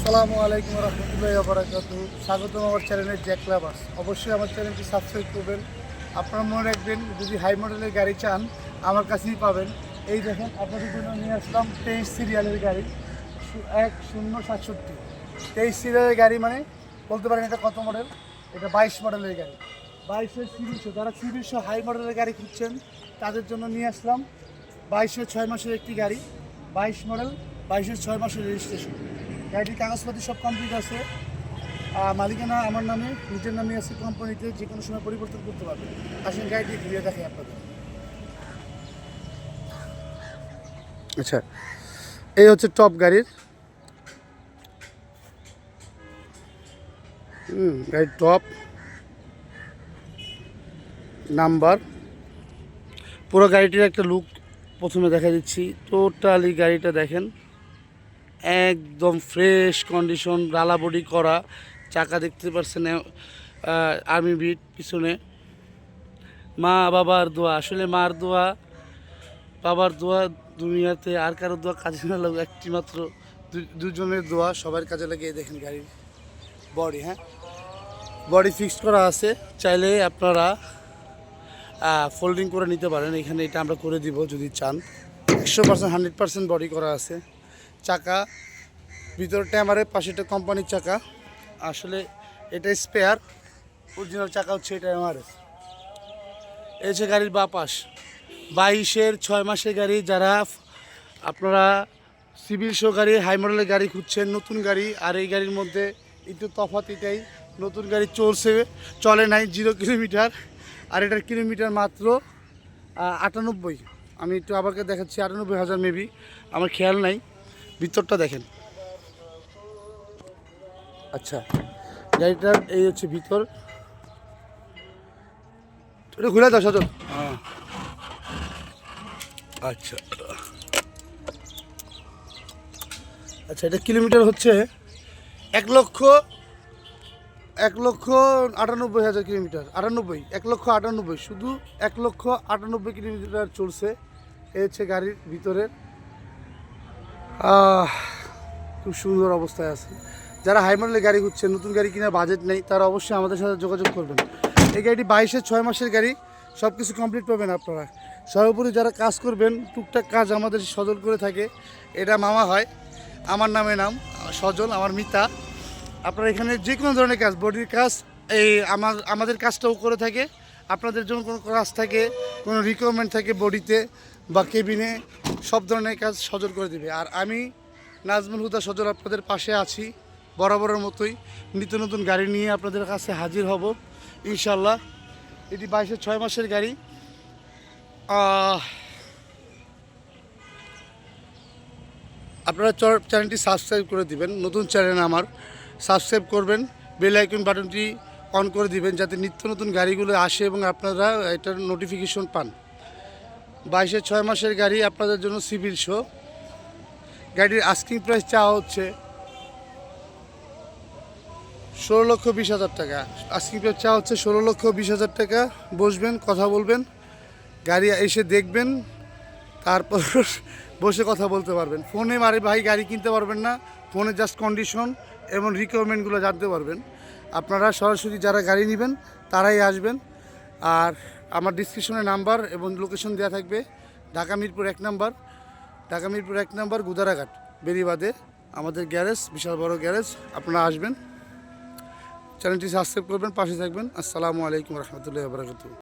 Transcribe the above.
আসসালামু আলাইকুম রহমতুল্লাহ বারাকাতু স্বাগতম আমার চ্যানেলে জ্যাক লাভার্স। অবশ্যই আমার চ্যানেলটি সাবস্ক্রাইব করবেন। আপনারা মনে রাখবেন, যদি হাই মডেলের গাড়ি চান, আমার কাছেই পাবেন। এই দেখেন, আপনাদের জন্য নিয়ে আসলাম তেইশ সিরিয়ালের গাড়ি। এক শূন্য সাতষট্টি। তেইশ সিরিয়ালের গাড়ি মানে বলতে পারেন এটা কত মডেল? এটা বাইশ মডেলের গাড়ি। বাইশের সিরিজশো যারা সিরিজশো হাই মডেলের গাড়ি খুঁজছেন, তাদের জন্য নিয়ে আসলাম বাইশের ছয় মাসের একটি গাড়ি। বাইশ মডেল বাইশের ছয় মাসের রেজিস্ট্রেশন। গাড়ির কাগজপাতি সব কমপ্লিট আছে। মালিকানা আমার নামে, নিজের নামে আছে কোম্পানিতে যে কোনো সময় পরিবর্তন করতে পারবে। আসেন গাড়িটি ঘুরিয়ে দেখে আপনাদের। আচ্ছা এই হচ্ছে টপ গাড়ির। গাড়ির টপ নাম্বার পুরো গাড়িটির একটা লুক প্রথমে দেখা দিচ্ছি। টোটালি গাড়িটা দেখেন। একদম ফ্রেশ কন্ডিশন রালা বডি করা। চাকা দেখতে পাচ্ছেন আর্মি বিট পিছনে। মা বাবার দোয়া, আসলে মার দোয়া, বাবার দোয়া দুনিয়াতে আর কারও দোয়া কাজে না লাগে একটি মাত্র দুজনের দোয়া, সবার কাজে লাগিয়ে দেখেন গাড়ির বডি হ্যাঁ? বডি ফিক্সড করা আছে, চাইলে আপনারা ফোল্ডিং করে নিতে পারেন। এখানে এটা আমরা করে দিব যদি চান। একশো পার্সেন্ট হান্ড্রেড পার্সেন্ট বডি করা আছে। চাকা, ভিতরে ট্যামারের পাশেটা কোম্পানির চাকা। আসলে এটা স্পেয়ার অরিজিনাল চাকা হচ্ছে এটা এমআরএস এই হচ্ছে গাড়ির বাপাস, বাইশের ছয় মাসের গাড়ি যারা আপনারা সিভিল শো গাড়ি হাই মডেলের গাড়ি খুঁজছেন, নতুন গাড়ি, আর এই গাড়ির মধ্যে একটু তফাৎ এটাই, নতুন গাড়ি চলছে, চলে নাই জিরো কিলোমিটার আর এটার কিলোমিটার মাত্র আটানব্বই। আমি একটু আবারকে দেখাচ্ছি, আটানব্বই হাজার মেবি আমার খেয়াল নাই। ভিতরটা দেখেন। আচ্ছা গাড়িটার এই হচ্ছে ভিতর। এটা ঘুরে দাও সজল। হ্যাঁ। আচ্ছা। আচ্ছা এটা কিলোমিটার হচ্ছে এক লক্ষ এক লক্ষ আটানব্বই হাজার কিলোমিটার আটানব্বই এক লক্ষ আটানব্বই শুধু এক লক্ষ আটানব্বই কিলোমিটার চলছে। এই হচ্ছে গাড়ির ভিতরে আহ, খুব সুন্দর অবস্থায় আছে। যারা হাই মডেলের গাড়ি খুঁজছেন, নতুন গাড়ি কেনার বাজেট নেই, তারা অবশ্যই আমাদের সাথে যোগাযোগ করবেন। এই গাড়িটি বাইশের ছয় মাসের গাড়ি সব কিছু কমপ্লিট পাবেন আপনারা। সর্বোপরি যারা কাজ করবেন, টুকটাক কাজ আমাদের সজল করে থাকে। এটা মামা হয়, আমার নামে নাম, সজল, আমার মিতা। আপনারা এখানে যে কোনো ধরনের কাজ বডির কাজ, এই আমার আমাদের কাজটাও করে থাকে। আপনাদের জন্য কোনো কাজ থাকে, কোনো রিকোয়ারমেন্ট থাকে বডিতে বা কেবিনে সব ধরনের কাজ সজল করে দেবে। আর আমি নাজমুল হুদা সজল আপনাদের পাশে আছি, বরাবরের মতোই। নিত্য নতুন গাড়ি নিয়ে আপনাদের কাছে হাজির হব ইনশাল্লাহ এটি বাইশের ছয় মাসের গাড়ি। আপনারা চ্যানেলটি সাবস্ক্রাইব করে দিবেন, নতুন চ্যানেল আমার। সাবস্ক্রাইব করবেন, বেল আইকন বাটনটি অন করে দিবেন, যাতে নিত্য নতুন গাড়িগুলো আসে এবং আপনারা এটার নোটিফিকেশন পান। বাইশের ছয় মাসের গাড়ি আপনাদের জন্য সিভিল শো। গাড়ির আস্কিং প্রাইস চাওয়া হচ্ছে ষোলো লক্ষ বিশ হাজার টাকা। আস্কিং প্রাইস চাওয়া হচ্ছে ষোলো লক্ষ বিশ হাজার টাকা। বসবেন, কথা বলবেন, গাড়ি এসে দেখবেন, তারপর বসে কথা বলতে পারবেন। ফোনে মারে ভাই গাড়ি কিনতে পারবেন না, ফোনে জাস্ট কন্ডিশন এবং রিকোয়ারমেন্টগুলো জানতে পারবেন। আপনারা সরাসরি যারা গাড়ি নেবেন, তারাই আসবেন। আর আমার ডিসক্রিপশনে নাম্বার এবং লোকেশন দেওয়া থাকবে। ঢাকা মিরপুর এক নাম্বার ঢাকা মিরপুর এক নাম্বার গুদারাঘাট বেরিবাদে আমাদের গ্যারেজ বিশাল বড় গ্যারেজ আপনারা আসবেন। চ্যানেলটি সাবস্ক্রাইব করবেন, পাশে থাকবেন। আসসালামু আলাইকুম রহমতুল্লাহ বারকাতু